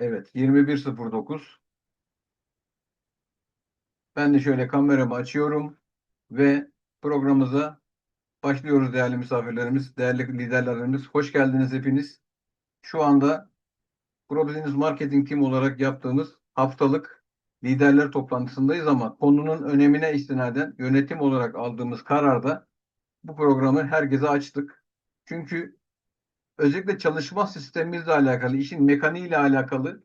Evet 21.09. Ben de şöyle kameramı açıyorum ve programımıza başlıyoruz değerli misafirlerimiz, değerli liderlerimiz. Hoş geldiniz hepiniz. Şu anda ProBusiness Marketing Team olarak yaptığımız haftalık liderler toplantısındayız ama konunun önemine istinaden yönetim olarak aldığımız kararda bu programı herkese açtık. Çünkü özellikle çalışma sistemimizle alakalı, işin mekaniğiyle alakalı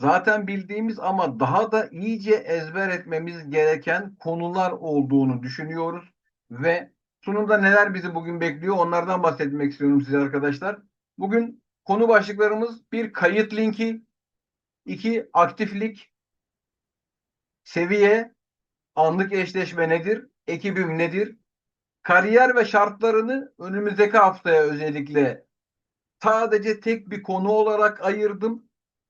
zaten bildiğimiz ama daha da iyice ezber etmemiz gereken konular olduğunu düşünüyoruz ve sunumda neler bizi bugün bekliyor onlardan bahsetmek istiyorum size arkadaşlar. Bugün konu başlıklarımız bir kayıt linki, iki aktiflik, seviye, anlık eşleşme nedir, ekibim nedir, kariyer ve şartlarını önümüzdeki haftaya özellikle sadece tek bir konu olarak ayırdım.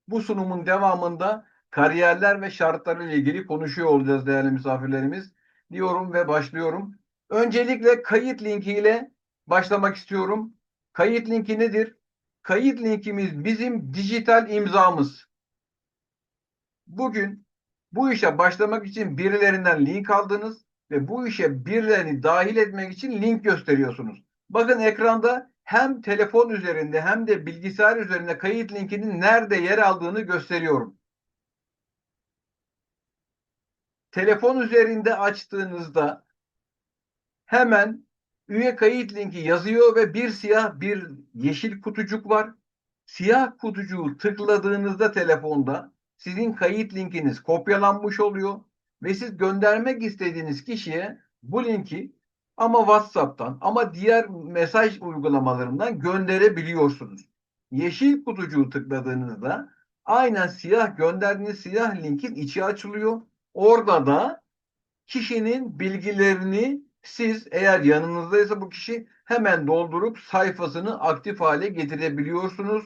Bu sunumun devamında kariyerler ve şartları ile ilgili konuşuyor olacağız değerli misafirlerimiz. Diyorum ve başlıyorum. Öncelikle kayıt linkiyle başlamak istiyorum. Kayıt linki nedir? Kayıt linkimiz bizim dijital imzamız. Bugün bu işe başlamak için birilerinden link aldınız ve bu işe birilerini dahil etmek için link gösteriyorsunuz. Bakın ekranda hem telefon üzerinde hem de bilgisayar üzerinde kayıt linkinin nerede yer aldığını gösteriyorum. Telefon üzerinde açtığınızda hemen üye kayıt linki yazıyor ve bir siyah bir yeşil kutucuk var. Siyah kutucuğu tıkladığınızda telefonda sizin kayıt linkiniz kopyalanmış oluyor ve siz göndermek istediğiniz kişiye bu linki ama WhatsApp'tan ama diğer mesaj uygulamalarından gönderebiliyorsunuz. Yeşil kutucuğu tıkladığınızda aynen siyah gönderdiğiniz siyah linkin içi açılıyor. Orada da kişinin bilgilerini siz eğer yanınızdaysa bu kişi hemen doldurup sayfasını aktif hale getirebiliyorsunuz.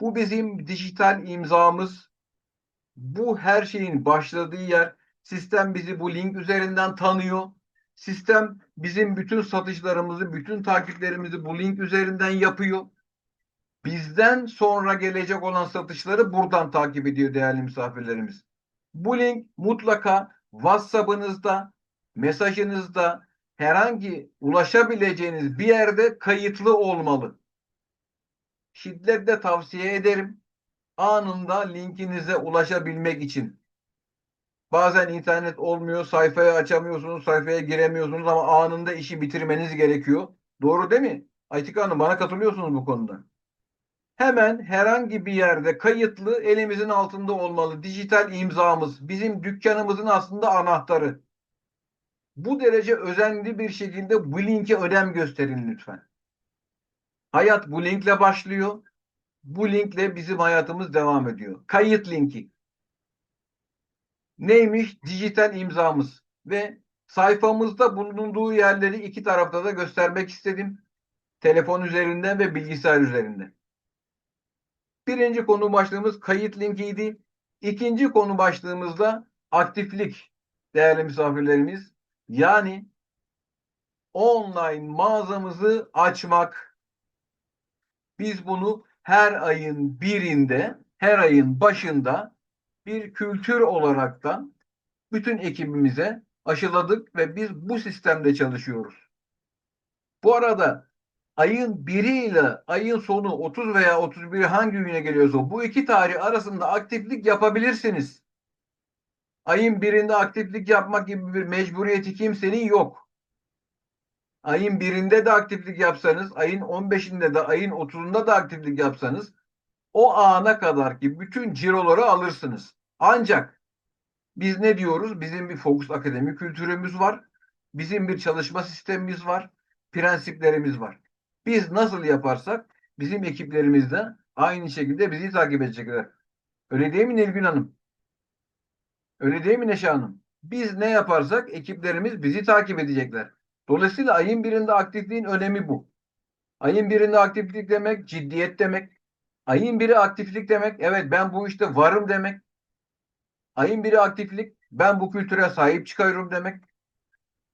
Bu bizim dijital imzamız. Bu her şeyin başladığı yer. Sistem bizi bu link üzerinden tanıyor. Sistem bizim bütün satışlarımızı, bütün takiplerimizi bu link üzerinden yapıyor. Bizden sonra gelecek olan satışları buradan takip ediyor değerli misafirlerimiz. Bu link mutlaka WhatsApp'ınızda, mesajınızda, herhangi ulaşabileceğiniz bir yerde kayıtlı olmalı. Şiddetle tavsiye ederim. Anında linkinize ulaşabilmek için. Bazen internet olmuyor, sayfayı açamıyorsunuz, sayfaya giremiyorsunuz ama anında işi bitirmeniz gerekiyor. Doğru değil mi? Aytik Hanım bana katılıyorsunuz bu konuda. Hemen herhangi bir yerde kayıtlı elimizin altında olmalı. Dijital imzamız bizim dükkanımızın aslında anahtarı. Bu derece özenli bir şekilde bu linke önem gösterin lütfen. Hayat bu linkle başlıyor. Bu linkle bizim hayatımız devam ediyor. Kayıt linki. Neymiş? Dijital imzamız. Ve sayfamızda bulunduğu yerleri iki tarafta da göstermek istedim. Telefon üzerinden ve bilgisayar üzerinden. Birinci konu başlığımız kayıt linkiydi. İkinci konu başlığımızda aktiflik değerli misafirlerimiz. Yani online mağazamızı açmak. Biz bunu her ayın birinde, her ayın başında bir kültür olarak da bütün ekibimize aşıladık ve biz bu sistemde çalışıyoruz. Bu arada ayın biri ile ayın sonu 30 veya 31 hangi güne geliyorsa bu iki tarih arasında aktiflik yapabilirsiniz. Ayın birinde aktiflik yapmak gibi bir mecburiyeti kimsenin yok. Ayın birinde de aktiflik yapsanız, ayın 15'inde de, ayın 30'unda da aktiflik yapsanız o ana kadar ki bütün ciroları alırsınız. Ancak biz ne diyoruz? Bizim bir Focus Akademi kültürümüz var. Bizim bir çalışma sistemimiz var. Prensiplerimiz var. Biz nasıl yaparsak bizim ekiplerimiz de aynı şekilde bizi takip edecekler. Öyle değil mi Nilgün Hanım? Öyle değil mi Neşe Hanım? Biz ne yaparsak ekiplerimiz bizi takip edecekler. Dolayısıyla ayın birinde aktifliğin önemi bu. Ayın birinde aktiflik demek ciddiyet demek. Ayın biri aktiflik demek evet ben bu işte varım demek. Ayın biri aktiflik ben bu kültüre sahip çıkıyorum demek.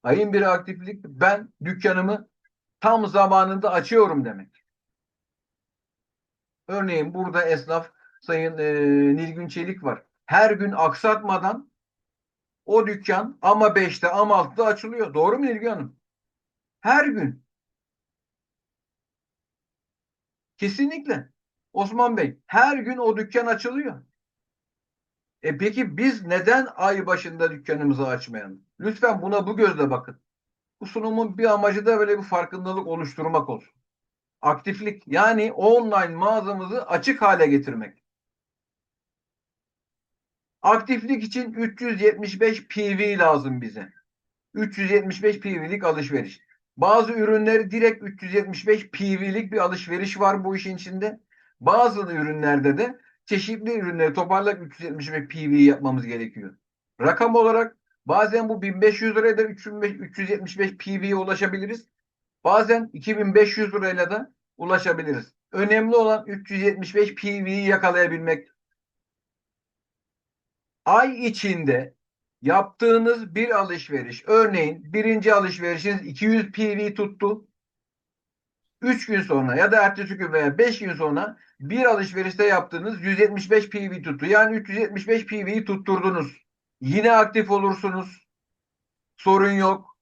Ayın biri aktiflik ben dükkanımı tam zamanında açıyorum demek. Örneğin burada esnaf Sayın e, Nilgün Çelik var. Her gün aksatmadan o dükkan ama 5'te ama 6'da açılıyor. Doğru mu Nilgün Hanım? Her gün. Kesinlikle. Osman Bey her gün o dükkan açılıyor. E peki biz neden ay başında dükkanımızı açmayalım? Lütfen buna bu gözle bakın. Bu sunumun bir amacı da böyle bir farkındalık oluşturmak olsun. Aktiflik yani online mağazamızı açık hale getirmek. Aktiflik için 375 PV lazım bize. 375 PV'lik alışveriş. Bazı ürünleri direkt 375 PV'lik bir alışveriş var bu işin içinde. Bazı ürünlerde de çeşitli ürünleri toparlayıp 375 PV yapmamız gerekiyor. Rakam olarak bazen bu 1500 liraya da 375 PV'ye ulaşabiliriz. Bazen 2500 lirayla da ulaşabiliriz. Önemli olan 375 PV'yi yakalayabilmek. Ay içinde yaptığınız bir alışveriş, örneğin birinci alışverişiniz 200 PV tuttu. 3 gün sonra ya da ertesi gün veya 5 gün sonra bir alışverişte yaptığınız 175 PV tuttu. Yani 375 PV'yi tutturdunuz. Yine aktif olursunuz. Sorun yok.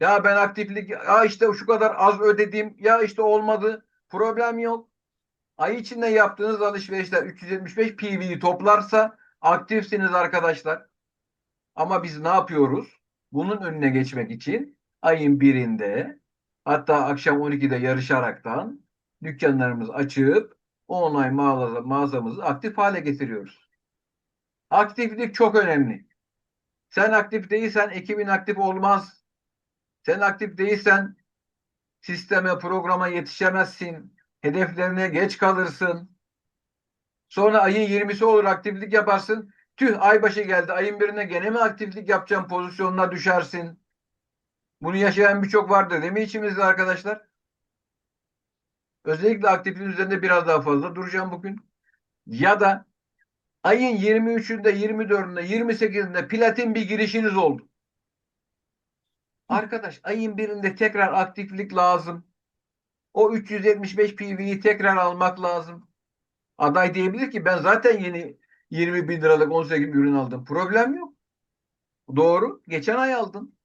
Ya ben aktiflik ya işte şu kadar az ödedim. Ya işte olmadı. Problem yok. Ay içinde yaptığınız alışverişler 375 PV'yi toplarsa aktifsiniz arkadaşlar. Ama biz ne yapıyoruz? Bunun önüne geçmek için ayın birinde hatta akşam 12'de yarışaraktan dükkanlarımızı açıp online mağaza, mağazamızı aktif hale getiriyoruz. Aktiflik çok önemli. Sen aktif değilsen ekibin aktif olmaz. Sen aktif değilsen sisteme, programa yetişemezsin. Hedeflerine geç kalırsın. Sonra ayın 20'si olur aktiflik yaparsın. Tüh ay başı geldi. Ayın birine gene mi aktiflik yapacağım pozisyonuna düşersin. Bunu yaşayan birçok vardır değil mi içimizde arkadaşlar? Özellikle aktifliğin üzerinde biraz daha fazla duracağım bugün. Ya da ayın 23'ünde, 24'ünde, 28'inde platin bir girişiniz oldu. Arkadaş ayın birinde tekrar aktiflik lazım. O 375 PV'yi tekrar almak lazım. Aday diyebilir ki ben zaten yeni 20 bin liralık 18 ürün aldım. Problem yok. Doğru. Geçen ay aldın.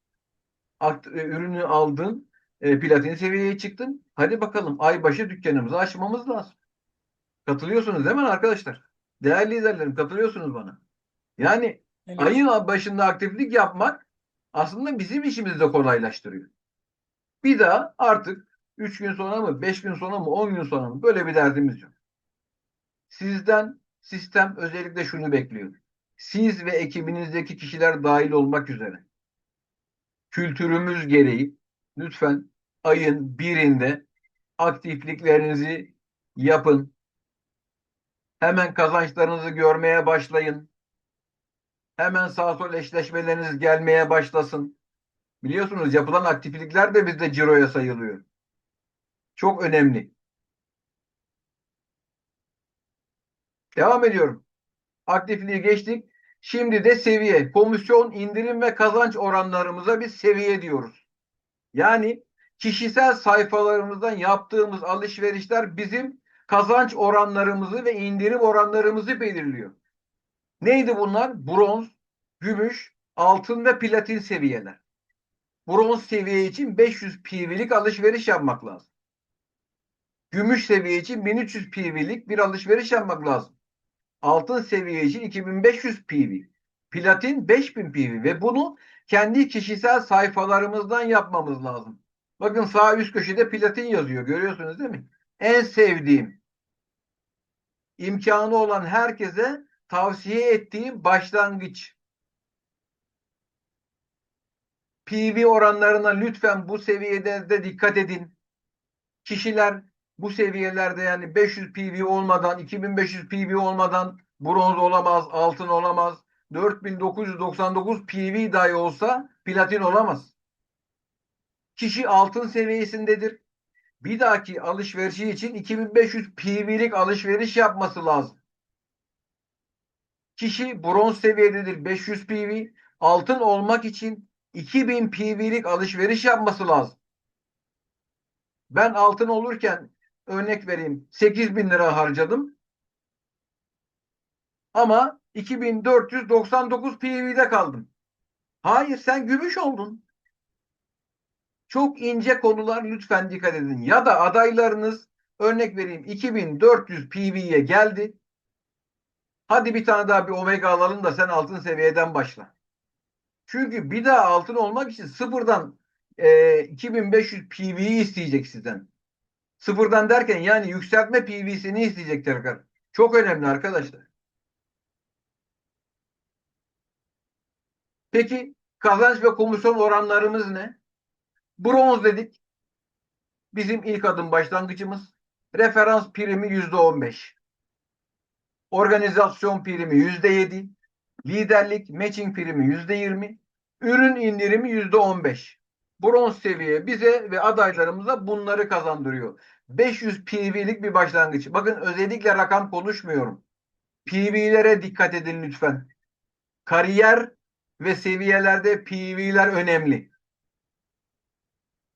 E, ürünü aldın. E, platin seviyeye çıktın. Hadi bakalım ay başı dükkanımızı açmamız lazım. Katılıyorsunuz değil mi arkadaşlar? Değerli izleyenlerim katılıyorsunuz bana. Yani Evet. ayın başında aktiflik yapmak aslında bizim işimizi de kolaylaştırıyor. Bir daha artık 3 gün sonra mı, 5 gün sonra mı, 10 gün sonra mı böyle bir derdimiz yok. Sizden sistem özellikle şunu bekliyor. Siz ve ekibinizdeki kişiler dahil olmak üzere kültürümüz gereği lütfen ayın birinde aktifliklerinizi yapın. Hemen kazançlarınızı görmeye başlayın. Hemen sağ sol eşleşmeleriniz gelmeye başlasın. Biliyorsunuz yapılan aktiflikler de bizde ciroya sayılıyor. Çok önemli. Devam ediyorum. Aktifliği geçtik. Şimdi de seviye. Komisyon, indirim ve kazanç oranlarımıza bir seviye diyoruz. Yani kişisel sayfalarımızdan yaptığımız alışverişler bizim kazanç oranlarımızı ve indirim oranlarımızı belirliyor. Neydi bunlar? Bronz, gümüş, altın ve platin seviyeler. Bronz seviye için 500 PV'lik alışveriş yapmak lazım. Gümüş seviye için 1300 PV'lik bir alışveriş yapmak lazım. Altın seviye için 2500 PV. Platin 5000 PV ve bunu kendi kişisel sayfalarımızdan yapmamız lazım. Bakın sağ üst köşede platin yazıyor. Görüyorsunuz değil mi? En sevdiğim imkanı olan herkese tavsiye ettiğim başlangıç. PV oranlarına lütfen bu seviyede de dikkat edin. Kişiler bu seviyelerde yani 500 PV olmadan, 2500 PV olmadan bronz olamaz, altın olamaz. 4999 PV dahi olsa platin olamaz. Kişi altın seviyesindedir. Bir dahaki alışverişi için 2500 PV'lik alışveriş yapması lazım. Kişi bronz seviyededir 500 PV. Altın olmak için 2000 PV'lik alışveriş yapması lazım. Ben altın olurken örnek vereyim 8000 lira harcadım. Ama 2499 PV'de kaldım. Hayır sen gümüş oldun. Çok ince konular lütfen dikkat edin. Ya da adaylarınız örnek vereyim 2400 PV'ye geldi. Hadi bir tane daha bir omega alalım da sen altın seviyeden başla. Çünkü bir daha altın olmak için sıfırdan e, 2500 PV'yi isteyecek sizden. Sıfırdan derken yani yükseltme PV'sini isteyecek tekrar. Çok önemli arkadaşlar. Peki kazanç ve komisyon oranlarımız ne? Bronz dedik. Bizim ilk adım başlangıcımız. Referans primi yüzde on beş. Organizasyon primi yüzde yedi. Liderlik matching primi yüzde yirmi. Ürün indirimi yüzde on beş. Bronz seviye bize ve adaylarımıza bunları kazandırıyor. 500 PV'lik bir başlangıç. Bakın özellikle rakam konuşmuyorum. PV'lere dikkat edin lütfen. Kariyer ve seviyelerde PV'ler önemli.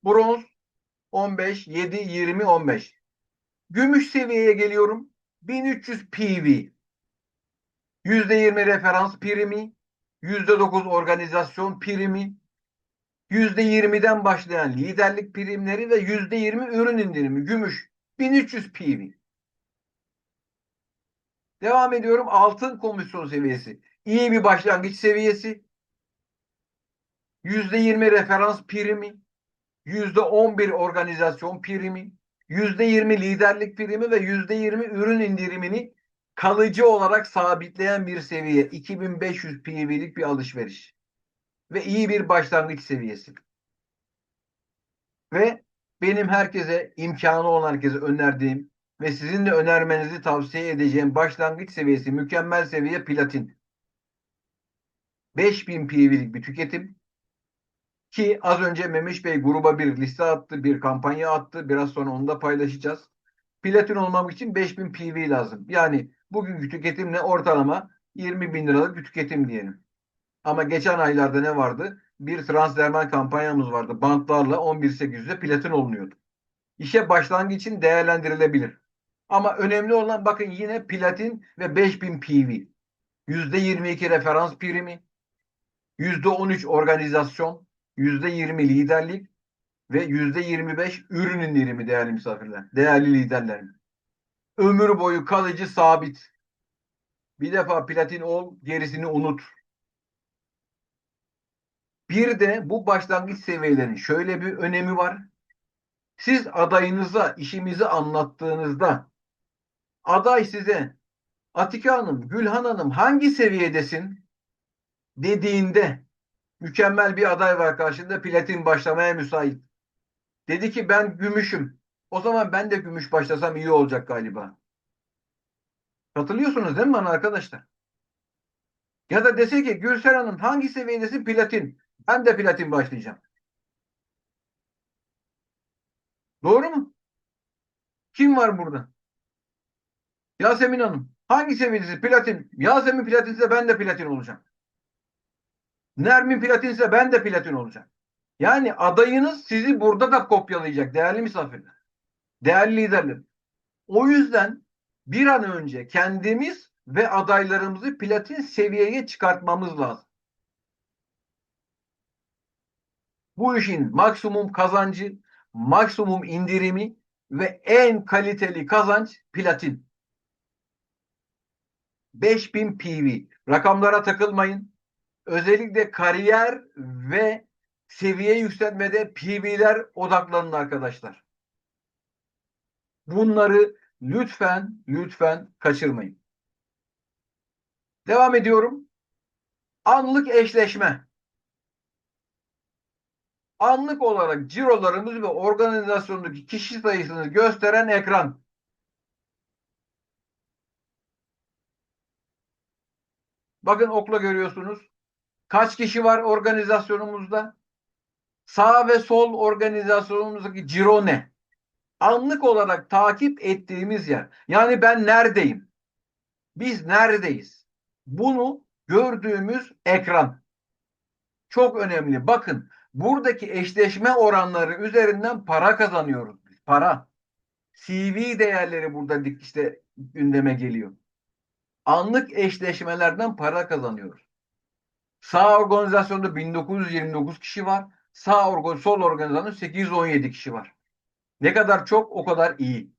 Bronz 15, 7, 20, 15. Gümüş seviyeye geliyorum. 1300 PV. %20 referans primi, %9 organizasyon primi, %20'den başlayan liderlik primleri ve %20 ürün indirimi. Gümüş 1300 PV. Devam ediyorum. Altın komisyon seviyesi. İyi bir başlangıç seviyesi. %20 referans primi, %11 organizasyon primi, %20 liderlik primi ve %20 ürün indirimini kalıcı olarak sabitleyen bir seviye. 2500 PV'lik bir alışveriş. Ve iyi bir başlangıç seviyesi. Ve benim herkese imkanı olan herkese önerdiğim ve sizin de önermenizi tavsiye edeceğim başlangıç seviyesi mükemmel seviye platin. 5000 PV'lik bir tüketim ki az önce Memiş Bey gruba bir liste attı, bir kampanya attı. Biraz sonra onu da paylaşacağız. Platin olmam için 5000 PV lazım. Yani bugünkü tüketimle ortalama 20 bin liralık bir tüketim diyelim. Ama geçen aylarda ne vardı? Bir transdermal kampanyamız vardı. Bantlarla 11.800'de platin olunuyordu. İşe başlangıç için değerlendirilebilir. Ama önemli olan bakın yine platin ve 5000 PV. %22 referans primi, %13 organizasyon, %20 liderlik ve %25 ürün indirimi değerli misafirler, değerli liderler. Ömür boyu kalıcı sabit. Bir defa platin ol, gerisini unut. Bir de bu başlangıç seviyelerin şöyle bir önemi var. Siz adayınıza işimizi anlattığınızda aday size Atike Hanım, Gülhan Hanım hangi seviyedesin dediğinde mükemmel bir aday var karşında platin başlamaya müsait. Dedi ki ben gümüşüm. O zaman ben de gümüş başlasam iyi olacak galiba. Katılıyorsunuz değil mi bana arkadaşlar? Ya da dese ki Gülser Hanım hangi seviyedesin platin? Ben de platin başlayacağım. Doğru mu? Kim var burada? Yasemin Hanım. Hangi seviyesi? Platin. Yasemin platinse ben de platin olacağım. Nermin platinse ben de platin olacağım. Yani adayınız sizi burada da kopyalayacak değerli misafirler. Değerli liderler. O yüzden bir an önce kendimiz ve adaylarımızı platin seviyeye çıkartmamız lazım. Bu işin maksimum kazancı, maksimum indirimi ve en kaliteli kazanç platin. 5000 PV. Rakamlara takılmayın. Özellikle kariyer ve seviye yükseltmede PV'ler odaklanın arkadaşlar. Bunları lütfen lütfen kaçırmayın. Devam ediyorum. Anlık eşleşme. Anlık olarak cirolarımız ve organizasyondaki kişi sayısını gösteren ekran. Bakın okla görüyorsunuz. Kaç kişi var organizasyonumuzda? Sağ ve sol organizasyonumuzdaki ciro ne? Anlık olarak takip ettiğimiz yer. Yani ben neredeyim? Biz neredeyiz? Bunu gördüğümüz ekran. Çok önemli. Bakın buradaki eşleşme oranları üzerinden para kazanıyoruz. Para. CV değerleri burada işte gündeme geliyor. anlık eşleşmelerden para kazanıyoruz. Sağ organizasyonda 1929 kişi var. Sağ organ, sol organizasyonda 817 kişi var. Ne kadar çok o kadar iyi.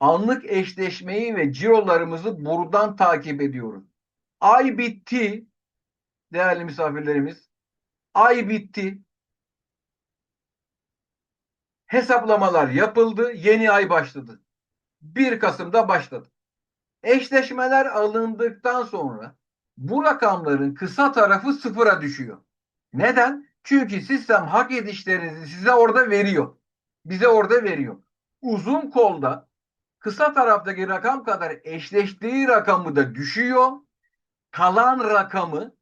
Anlık eşleşmeyi ve cirolarımızı buradan takip ediyoruz. Ay bitti değerli misafirlerimiz. Ay bitti. Hesaplamalar yapıldı. Yeni ay başladı. 1 Kasım'da başladı. Eşleşmeler alındıktan sonra bu rakamların kısa tarafı sıfıra düşüyor. Neden? Çünkü sistem hak edişlerinizi size orada veriyor. Bize orada veriyor. Uzun kolda kısa taraftaki rakam kadar eşleştiği rakamı da düşüyor. Kalan rakamı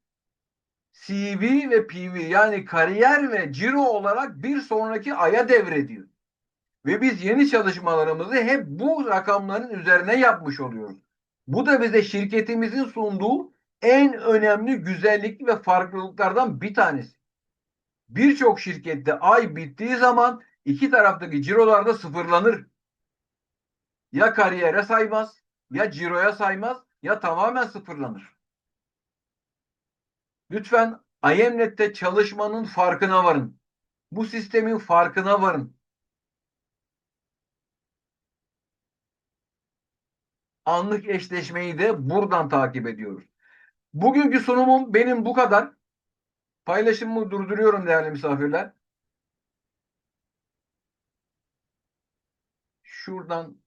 CV ve PV yani kariyer ve ciro olarak bir sonraki aya devrediyor. Ve biz yeni çalışmalarımızı hep bu rakamların üzerine yapmış oluyoruz. Bu da bize şirketimizin sunduğu en önemli güzellik ve farklılıklardan bir tanesi. Birçok şirkette ay bittiği zaman iki taraftaki cirolar da sıfırlanır. Ya kariyere saymaz, ya ciroya saymaz, ya tamamen sıfırlanır. Lütfen IMNet'te çalışmanın farkına varın. Bu sistemin farkına varın. Anlık eşleşmeyi de buradan takip ediyoruz. Bugünkü sunumum benim bu kadar. Paylaşımımı durduruyorum değerli misafirler. Şuradan